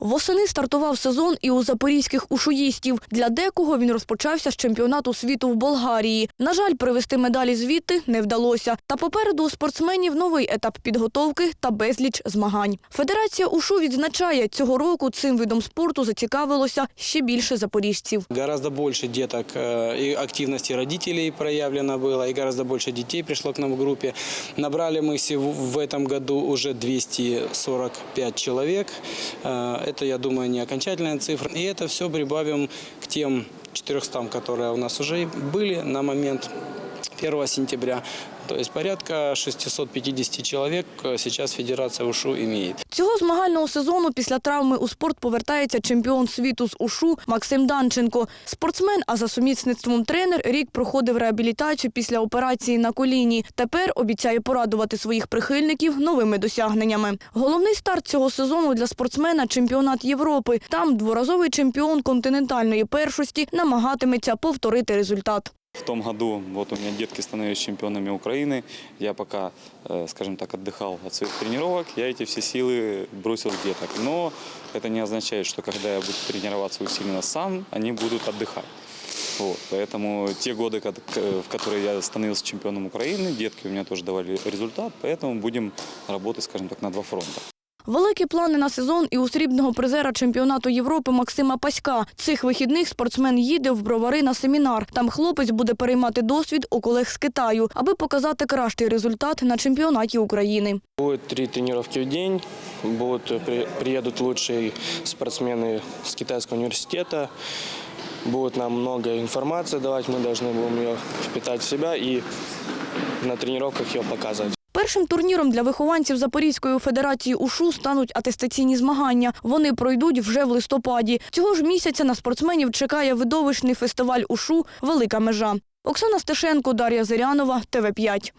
Восени стартував сезон і у запорізьких ушуїстів. Для декого він розпочався з чемпіонату світу в Болгарії. На жаль, привезти медалі звідти не вдалося. Та попереду у спортсменів новий етап підготовки та безліч змагань. Федерація ушу відзначає, цього року цим видом спорту зацікавилося ще більше запоріжців. Гораздо больше деток э, и активности родителей проявлено было, и гораздо больше детей пришло к нам в группе. Набрали мы сев- в этом году уже 245 человек. Э, Это, я думаю, не окончательная цифра. И это все прибавим к тем 400, которые у нас уже были на момент 1 сентября. То есть порядка 650 человек э, сейчас Федерация УШУ имеет. Цього змагального сезону після травми у спорт повертається чемпіон світу з ушу Максим Данченко. Спортсмен, а за сумісництвом тренер, рік проходив реабілітацію після операції на коліні. Тепер обіцяє порадувати своїх прихильників новими досягненнями. Головний старт цього сезону для спортсмена чемпіонат Європи. Там дворазовий чемпіон континентальної першості намагатиметься повторити результат. В том году вот у меня детки становились чемпионами Украины. Я пока, э, скажем так, отдыхал от своих тренировок, я эти все силы бросил в деток. Но это не означает, что когда я буду тренироваться усиленно сам, они будут отдыхать. Вот, поэтому те годы, кад- к- в которые я становился чемпионом Украины, детки у меня тоже давали результат, поэтому будем работать, скажем так, на два фронта. Великі плани на сезон і у срібного призера чемпіонату Європи Максима Паська. Цих вихідних спортсмен їде в бровари на семінар. Там хлопець буде переймати досвід у колег з Китаю, аби показати кращий результат на чемпіонаті України. Будет три тренировки в день, будут, э, при- приедут лучшие спортсмены с китайского университета, будет нам много информации давать, мы должны будем ее впитать в себя и на тренировках ее показывать. Першим турніром для вихованців Запорізької федерації УШУ стануть атестаційні змагання. Вони пройдуть вже в листопаді. Цього ж місяця на спортсменів чекає видовищний фестиваль УШУ Велика межа. Оксана Стешенко, Дар'я Зирянова, ТВ 5